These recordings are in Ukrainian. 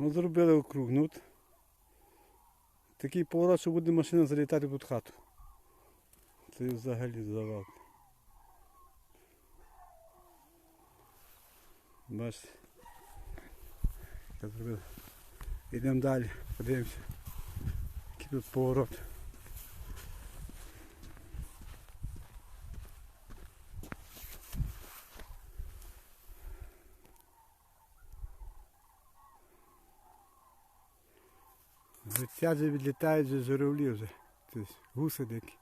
Ну, зробили округ. Ну, такий поворот, що буде машина залітати під хату. Це взагалі завал. Бачите. Йдемо далі, подивимося. Який тут поворот. Вже відлітають вже журавлі вже. Тобто гуси дикі.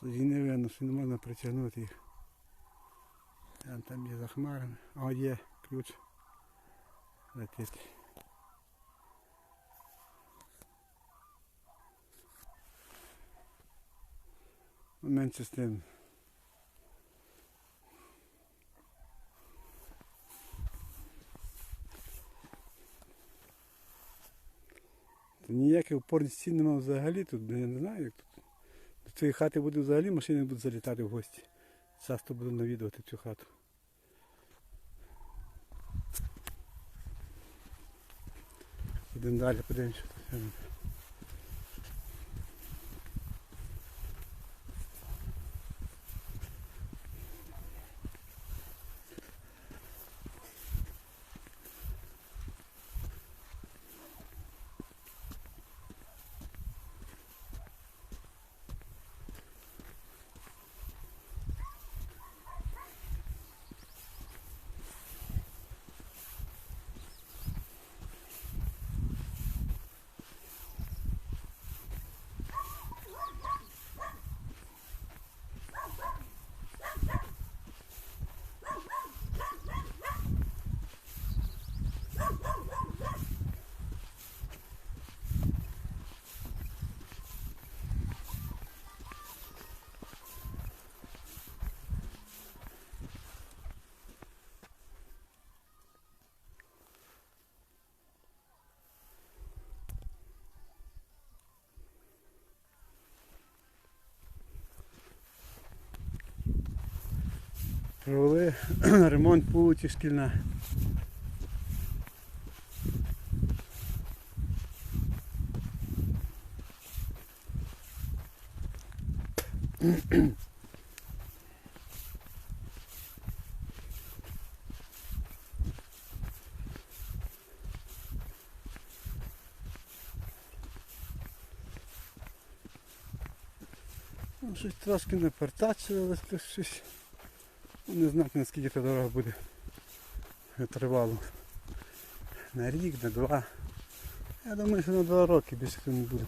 Тоді не видно, що не можна притягнути їх. Там, там є за. О, є ключ. Летить. Менше з тим. Ніяких опорних стін немає взагалі тут, я не знаю як тут. До цієї хати буде взагалі машини будуть залітати в гості. Часто буду навідувати цю хату. Ідемо далі, подивимося. Провели ремонт вулиці шкільна. Ну, щось трошки напертачувалось, то щось. Не знати наскільки ця дорога буде тривало. На рік, на два. Я думаю, що на два роки більше не буде.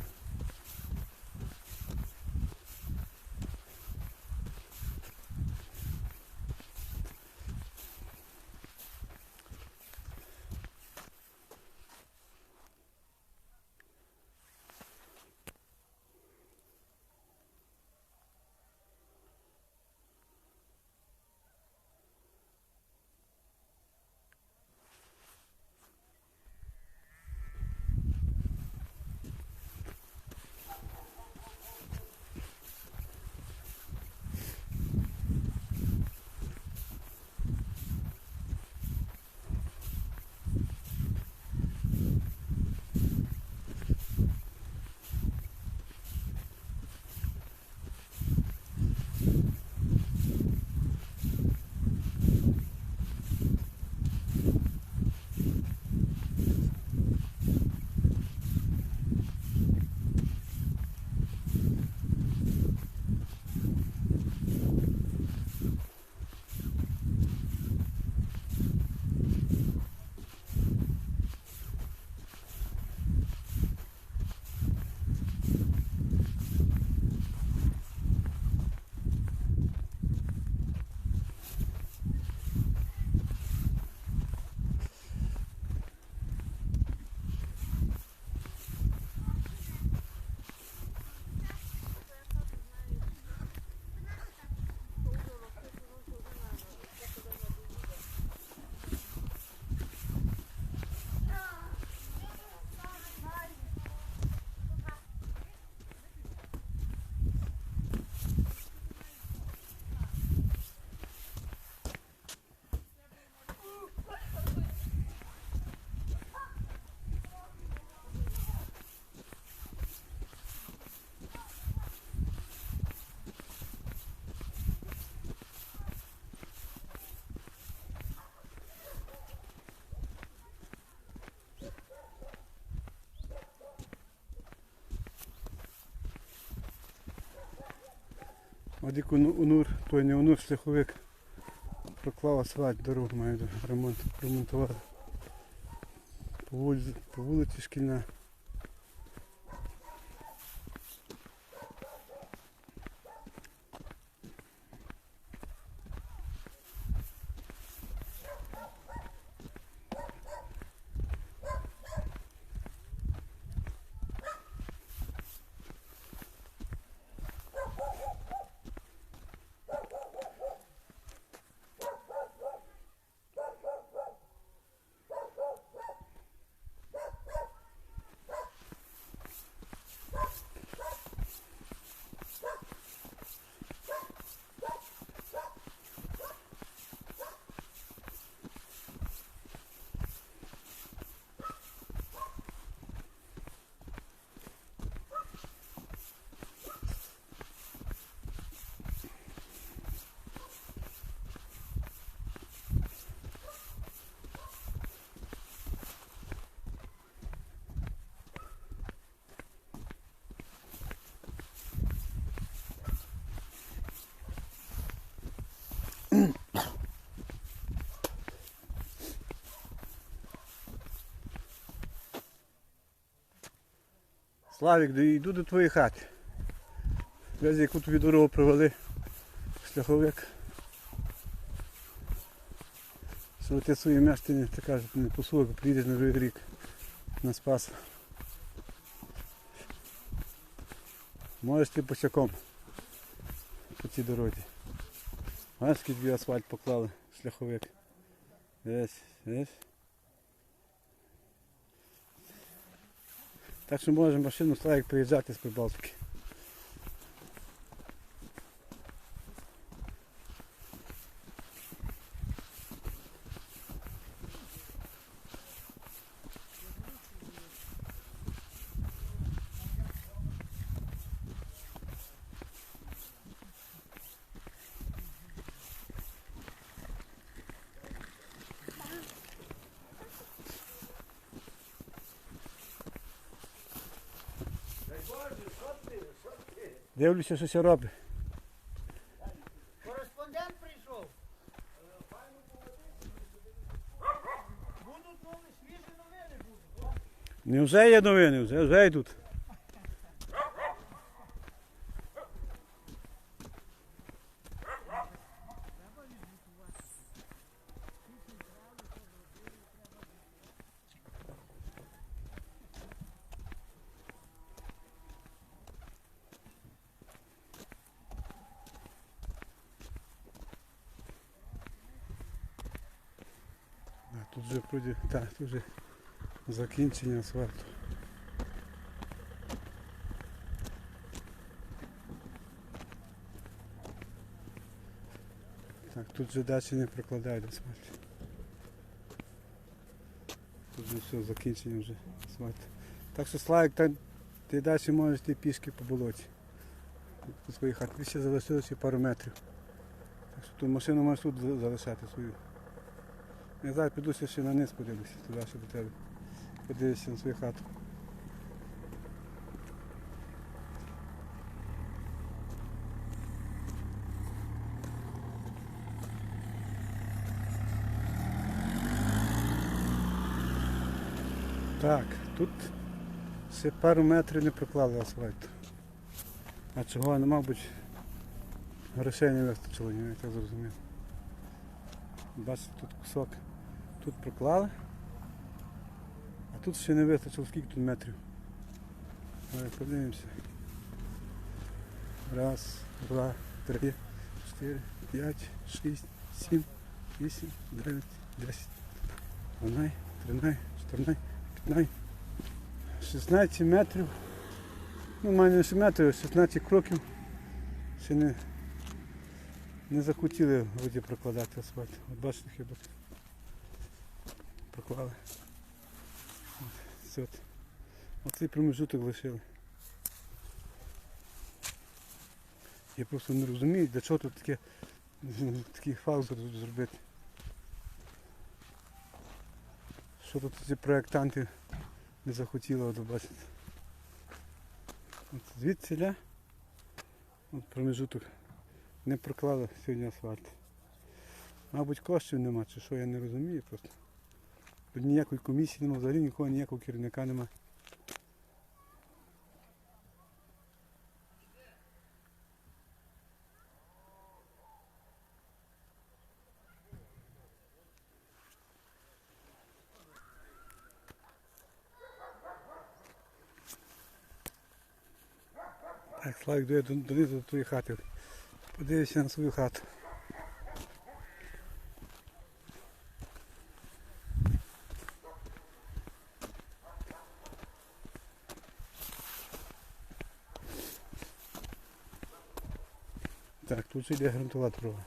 Як уну- унур, той не унур, шляховик. Проклав асфальт, дорогу маю ремонт, ремонтувати. По вулиці шкільна. Славік, йду до твоєї хати. Десь яку тобі дорогу провели. Шляховик. Що ти свої мешкання, ти кажеш, не послухай, приїдеш на другий рік на спас. Можеш ти посяком по цій дорозі. Бачиш, скільки асфальт поклали, шляховик. Десь, десь. Так що може машину славик приїжджати з Прибалтики. Дивлюся, що все робить. Кореспондент прийшов. Будуть нові свіжі новини будуть. Не вже є новини, вже йдуть. Да, Тут вже вроді, так, тут вже закінчення асфальту. Так, тут вже далі не прокладають асфальт. Тут вже все, закінчення вже асфальт. Так що Славик, так, ти далі можеш йти пішки по болоті. По своїй хаті. Ще залишилося пару метрів. Так що ту машину можеш тут залишати свою. Я зараз підуся ще на низ подивлюся, туди ще до тебе. Подивлюся на свою хату. Так, тут ще пару метрів не проклали асфальту. А чого, ну, мабуть, грошей не вистачило, я так зрозумів. Бачите, тут кусок. Тут проклали. А тут ще не вистачило, скільки тут метрів. Давай подивимося. Раз, два, три, чотири, п'ять, шість, сім, вісім, дев'ять, десять, дванадцять, тринадцять, чотирнадцять, п'ятнадцять, шістнадцять метрів. Ну, майже не 6 метрів, 16 кроків. Ще не, не захотіли вроді прокладати асфальт. От бачите хіба. Проклали. Все. Оцей промежуток лишили. Я просто не розумію, для чого тут таке, такий факт зр- зробити. Що тут ці проєктанти не захотіли от, бачите. От звідсіля от промежуток не проклали сьогодні асфальт. Мабуть, коштів нема, чи що, я не розумію просто. Ніякої комісії немає, взагалі нікого, ніякого керівника немає. Так, Славік, йду я донизу до твоєї хати. Подивися на свою хату. Так, тут йде грунтова дорога.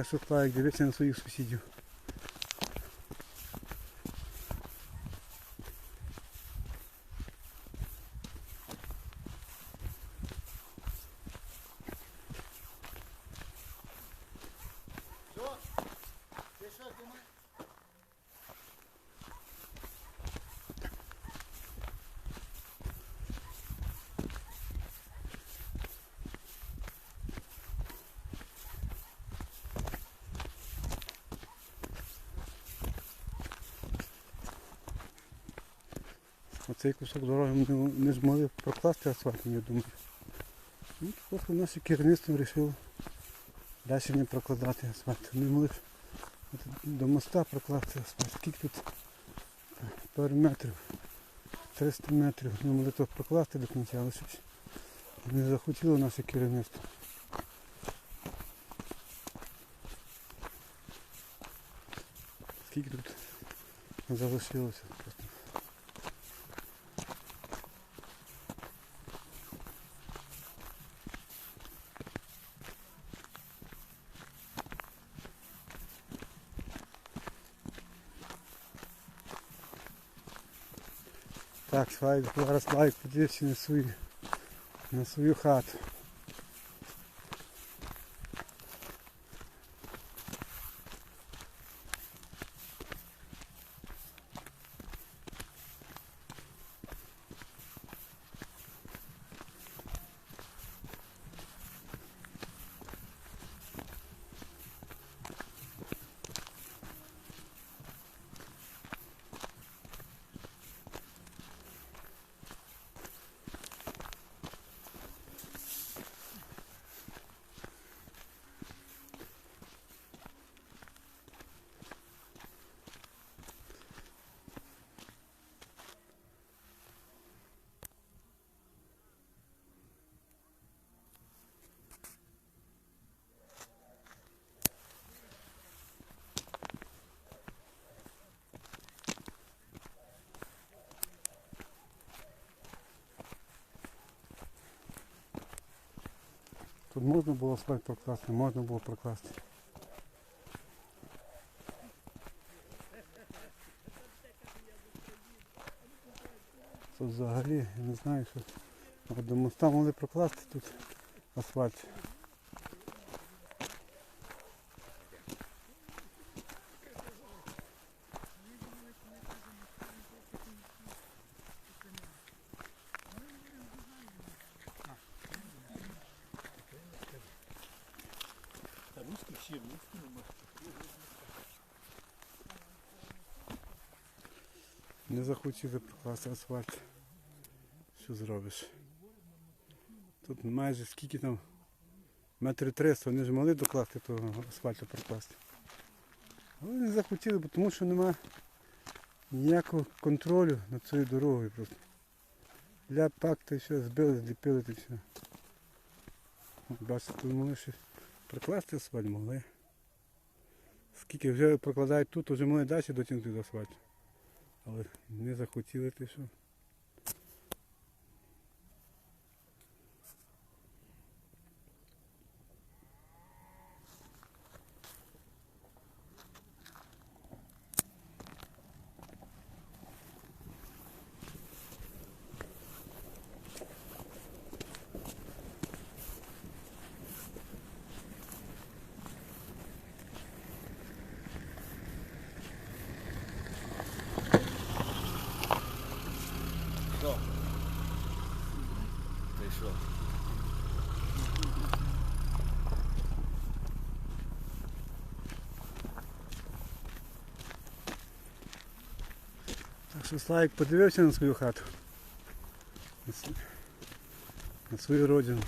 Так що Славік, дивися на своїх. Оцей кусок дороги ми не, не змогли прокласти асфальтом, я думаю. Ну, просто наше керівництво вирішило далі не прокладати асфальт. Ми могли до моста прокласти асфальт. Скільки тут пару метрів, 300 метрів. Ми могли то прокласти до кінця, але щось не захотіло наше керівництво. Скільки тут залишилося просто. Зараз лайк подивився на свою, на свою хату. Тут можна було асфальт прокласти, можна було прокласти. Тут взагалі, я не знаю, що Думаю, до могли прокласти тут асфальт. Та нема. Не захотіли прокласти асфальт. Що зробиш? Тут майже скільки там метрів 300, вони ж могли докласти того асфальту прокласти. Але не захотіли, бо тому що нема ніякого контролю над цією дорогою просто. Для пакти все збили, зліпили і все. Бачите, тут могли ще прокласти асфальт могли. Скільки вже прокладають тут, вже могли далі дотягнути до асфальту. Але не захотіли що. Що? Що Славік подивився на свою хату. На, свою родину.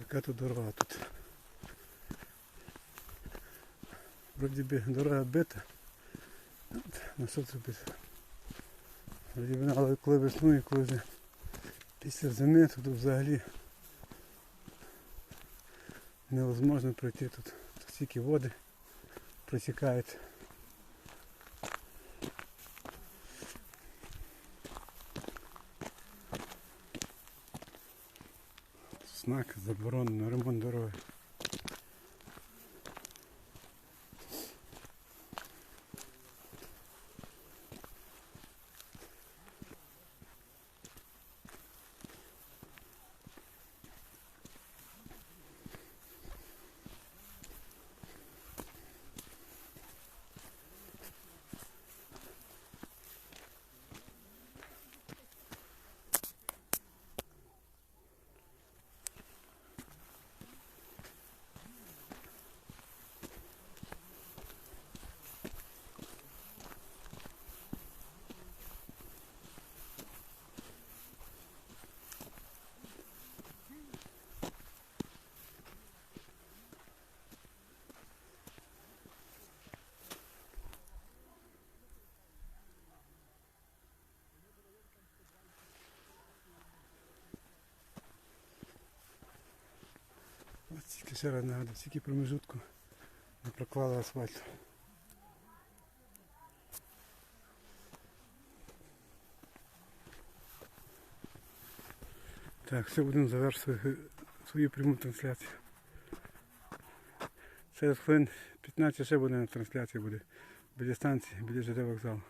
Така тут дорога тут. Вроді би дорога бита. На що зробити? Вроді би, але коли весною, коли вже після зими, тут взагалі невозможно пройти. Тут стільки води протікають. Заборонено ремонт дороги. Тільки ще раз нагадую, тільки промежутку не проклали асфальт. Так, все будемо завершувати свою пряму трансляцію. Через хвилин 15 ще буде на трансляції буде. Біля станції, біля ЖД вокзалу.